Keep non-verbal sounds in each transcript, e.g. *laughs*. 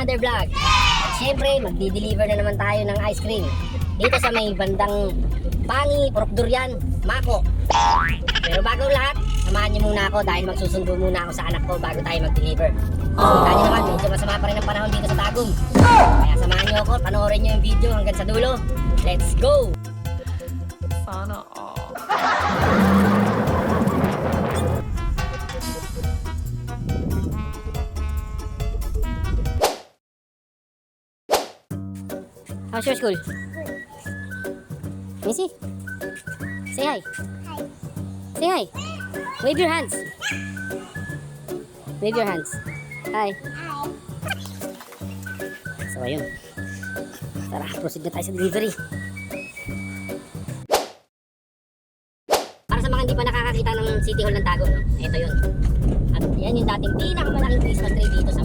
another vlog. At syempre, magdi-deliver na naman tayo ng ice cream. Dito sa may bandang Pangi, Purok Durian, Mako. Pero bago lahat, samahan niyo muna ako dahil magsusundo muna ako sa anak ko bago tayo mag-deliver. Kita niyo naman, medyo masama pa rin ang panahon dito sa Tagum. Kaya samahan niyo ako, panoorin niyo yung video hanggang sa dulo. Let's go! Sana all. How's your school? Missy? Say hi. Say hi. Wave your hands. Wave your hands. Hi. So, ayun. Tara, proceed na tayo sa delivery. Para sa mga hindi pa nakakakita ng City Hall ng Tago, no? ito yun. At yan yung dating pinakamalaking Christmas tree dito sa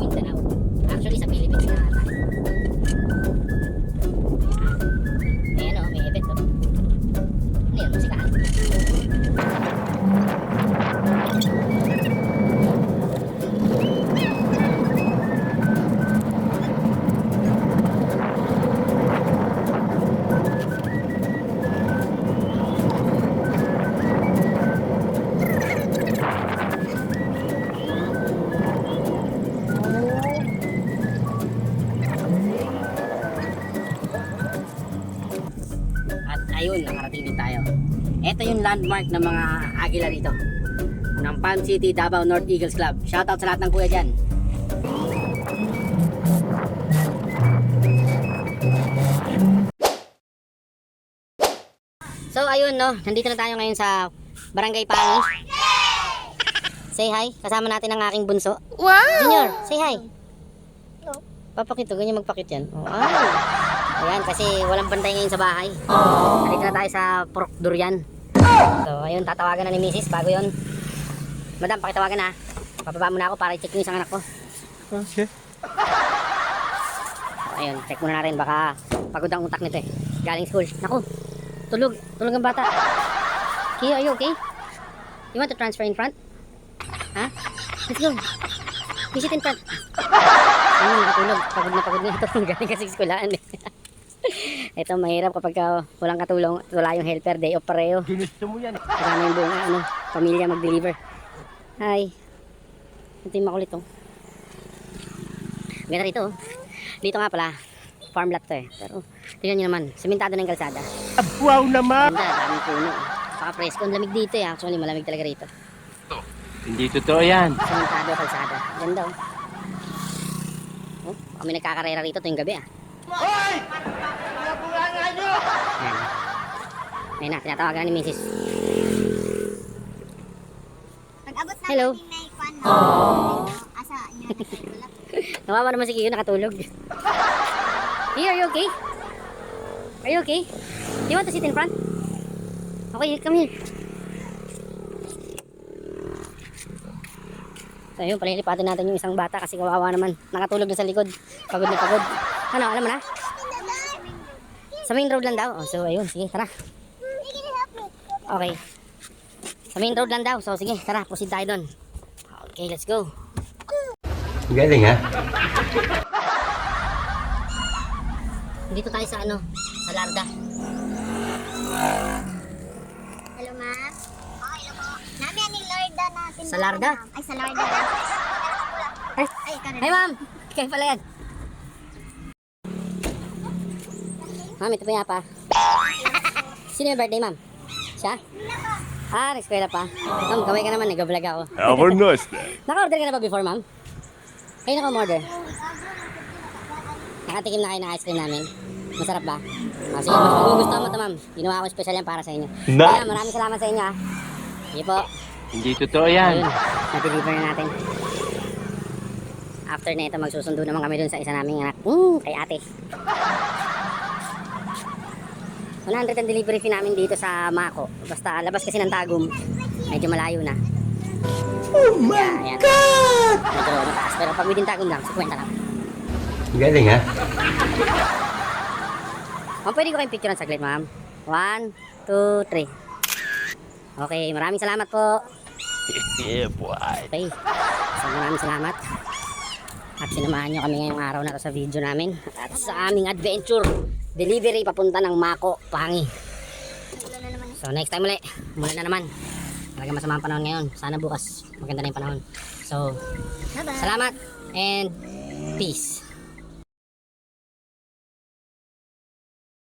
ayun, nakarating din tayo. Ito yung landmark ng mga agila rito. Ng Palm City, Davao North Eagles Club. Shoutout sa lahat ng kuya dyan. So ayun no, nandito na tayo ngayon sa Barangay Pangi. Say hi, kasama natin ang aking bunso. Wow! Junior, say hi. Papakit to, ganyan magpakit yan. Oh, ay. Ayan, kasi walang bantay ngayon sa bahay. Nandito na tayo sa Purok Durian. So, ayun, tatawagan na ni Mrs. bago yon. Madam, pakitawagan na. Papaba muna ako para i-check yung isang anak ko. Okay. So, ayun, check muna natin. Baka pagod ang utak nito eh. Galing school. Naku, tulog. Tulog ang bata. Kaya, are you okay? You want to transfer in front? Ha? Let's go. Visit in front. Ayun, nakatulog. Pagod na pagod na ito. *laughs* Galing kasi skulaan eh. *laughs* Ito mahirap kapag ka walang katulong at wala yung helper day o pareho. Ginusto mo yan eh. Kasama yung buong ano, pamilya mag-deliver. Hi. Ito yung makulit oh. Ganda rito oh. Dito nga pala, farm lot to eh. Pero tingnan nyo naman, sementado na yung kalsada. Wow naman! Ganda, daming puno. Saka presko, ang lamig dito eh. Actually, malamig talaga rito. Hindi totoo yan. Sementado kalsada. Ganda oh. Oh, kami nagkakarera rito tuwing gabi ah. Hoy! Ayan. Ayun na, tinatawagan na ni Mrs. Pag-abot na Hello. natin may kwan no? Asa niya nagtutulak. *laughs* Nawawa naman si Kiyo, nakatulog. Kiyo, are you okay? Are you okay? Do you want to sit in front? Okay, come here. So yun, palilipatin natin yung isang bata kasi kawawa naman. Nakatulog na sa likod. Pagod na pagod. Ano, alam mo na? Sa main road lang daw. Oh, so ayun, sige, tara. Okay. Sa main road lang daw. So sige, tara, proceed tayo doon. Okay, let's go. Galing ha? Dito tayo sa ano, sa Larda. Hello, ma'am. Okay, hello po. Nami ani Lorda natin. Sa Larda? Ay, sa Lorda. Ay, Ay. Hi ma'am! Kayo pala yan. Ma'am, ito pa nga pa. *laughs* Sino yung birthday ma'am? Siya? Ah, nag-eskwela pa. Ma'am, kaway ka naman, nag-vlog ako. Have a nice day. *laughs* Naka-order ka na ba before ma'am? Kayo naka-order? Nakatikim na kayo ng ice cream namin. Masarap ba? Ah, sige, mas magugustuhan mo ito ma'am. Ginawa ko special yan para sa inyo. Nice. Kaya maraming salamat sa inyo ah. Sige po. Hindi totoo yan. Ayun, na natin. After na ito, magsusundo naman kami dun sa isa naming anak. Mm, kay ate. 100 ang delivery fee namin dito sa Mako. Basta labas kasi ng Tagum. Medyo malayo na. Oh my God! Medyo mataas. Pero pag within Tagum lang, 50 lang. Galing ha? Ma'am, pwede ko kayong picturean saglit, ma'am. 1, 2, 3. Okay, maraming salamat po. yeah, boy. Okay. So, maraming salamat. At sinamahan nyo kami ngayong araw na to sa video namin. At sa aming adventure, delivery papunta ng Mako, Pangi. Naman. So next time ulit, mula na naman. Talaga masama ang panahon ngayon. Sana bukas maganda na yung panahon. So, Bye-bye. salamat and peace.